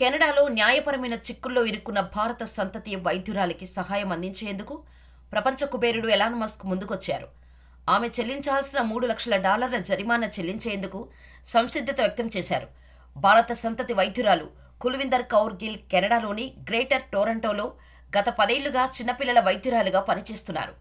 కెనడాలో న్యాయపరమైన చిక్కుల్లో ఇరుక్కున్న భారత సంతతి వైద్యురాలికి సహాయం అందించేందుకు ప్రపంచ కుబేరుడు ఎలాన్ మస్క్ ముందుకొచ్చారు. ఆమె చెల్లించాల్సిన మూడు లక్షల డాలర్ల జరిమానా చెల్లించేందుకు సంసిద్ధత వ్యక్తం చేశారు. భారత సంతతి వైద్యురాలు కుల్విందర్ కౌర్ గిల్ కెనడాలోని గ్రేటర్ టొరంటోలో గత పదేళ్ళుగా చిన్నపిల్లల వైద్యురాలుగా పనిచేస్తున్నారు.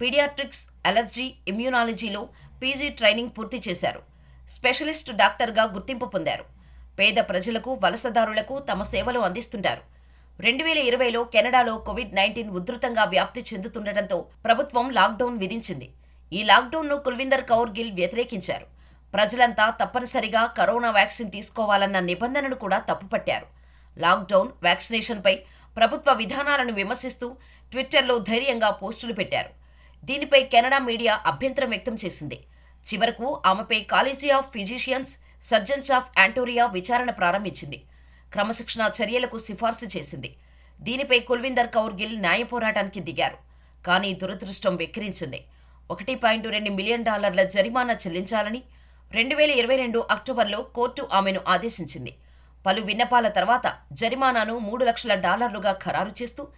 పీడియాట్రిక్స్ అలర్జీ ఇమ్యూనాలజీలో పీజీ ట్రైనింగ్ పూర్తి చేశారు. స్పెషలిస్ట్ డాక్టర్గా గుర్తింపు పొందారు. పేద ప్రజలకు వలసదారులకు తమ సేవలు అందిస్తుంటారు. రెండు వేల ఇరవైలో కెనడాలో కోవిడ్ నైన్టీన్ ఉధృతంగా వ్యాప్తి చెందుతుండటంతో ప్రభుత్వం లాక్డౌన్ విధించింది. ఈ లాక్డౌన్ను కుల్విందర్ కౌర్ గిల్ వ్యతిరేకించారు. ప్రజలంతా తప్పనిసరిగా కరోనా వ్యాక్సిన్ తీసుకోవాలన్న నిబంధనను కూడా తప్పుపట్టారు. లాక్డౌన్ వ్యాక్సినేషన్పై ప్రభుత్వ విధానాలను విమర్శిస్తూ ట్విట్టర్లో ధైర్యంగా పోస్టులు పెట్టారు. దీనిపై కెనడా మీడియా అభ్యంతరం వ్యక్తం చేసింది. చివరకు ఆమెపై college of physicians surgeons of Ontario విచారణ ప్రారంభించింది. క్రమశిక్షణా చర్యలకు సిఫార్సు చేసింది. దీనిపై కుల్విందర్ కౌర్ గిల్ న్యాయ పోరాటానికి దిగారు. కానీ దురదృష్టం వెక్కిరించింది. ఒకటి పాయింట్ రెండు మిలియన్ డాలర్ల జరిమానా చెల్లించాలని రెండు వేల ఇరవై రెండు అక్టోబర్లో కోర్టు ఆమెను ఆదేశించింది. పలు విన్నపాల తర్వాత జరిమానాను మూడు లక్షల డాలర్లుగా ఖరారు చేస్తూ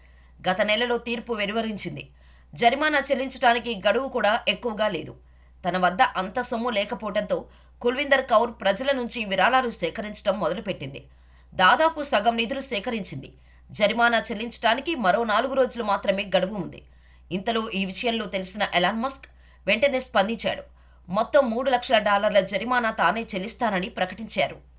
గత నెలలో తీర్పు వెలువరించింది. జరిమానా చెల్లించడానికి గడువు కూడా ఎక్కువగా లేదు. తన వద్ద అంత సొమ్ము లేకపోవడంతో కుల్విందర్ కౌర్ ప్రజల నుంచి విరాళాలు సేకరించడం మొదలుపెట్టింది. దాదాపు సగం నిధులు సేకరించింది. జరిమానా చెల్లించడానికి మరో నాలుగు రోజులు మాత్రమే గడువు ఉంది. ఇంతలో ఈ విషయంలో తెలిసిన ఎలాన్ మస్క్ వెంటనే స్పందించాడు. మొత్తం మూడు లక్షల డాలర్ల జరిమానా తానే చెల్లిస్తానని ప్రకటించారు.